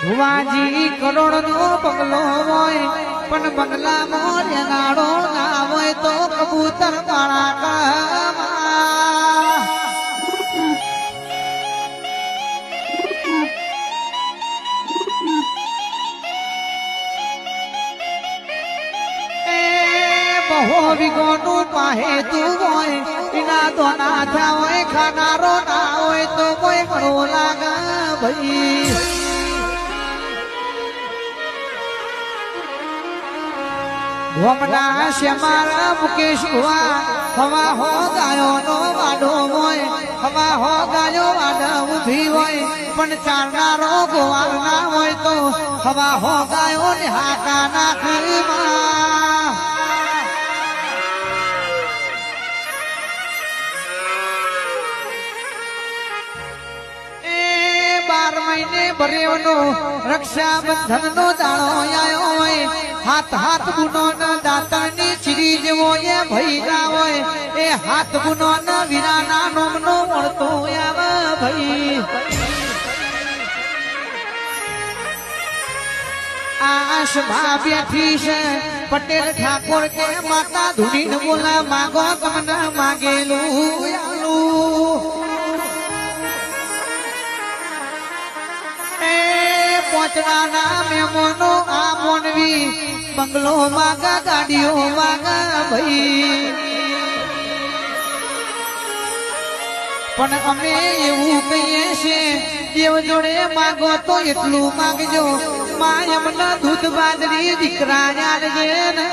ભુવાજી કરોડ નો બંગલો હોય, પણ બંગલામાં રેનાડો ના હોય તો કબૂતર માળા કાળામાં. એ બહુ વિગોનું હોય એના તો ના થયા હોય, ખાનારો ના હોય તો કોઈ ઘણો લાગા ભાઈ ભોમના શ્યામારા મુકેશ હોવા હવા હો ગાયો નો વાડો હોય, હવા હો ગાયો વાડા ઊભી હોય. પણ ચારનારો ગોવાલ ના હોય તો હવા હો ગાયો ને હાકા ના ખરીમાં બાર મહિને ભરેવનો રક્ષાબંધન નો દાણો આવ્યો હોય. હાથ હાથ ગુનો ના દાતા ની શ્રી જેવો એ ભૈરા હોય. એ હાથ ગુનો ના વીરા ના નોમ નો મળતો આવે ભઈ. આશમાં બેઠી છે. પટેલ ઠાકોર કે માતા ધુની બોલા માગો તમને માગેલું પોચડાના મેમોનો આ મોનવી બંગલો માગા ગાડીઓ માગા ભાઈ. પણ અમે એવું કહીએ છે કે જોડે માગો તો એટલું માગજો. માં એમના દૂધ બાદરી દીકરા યાદ ને.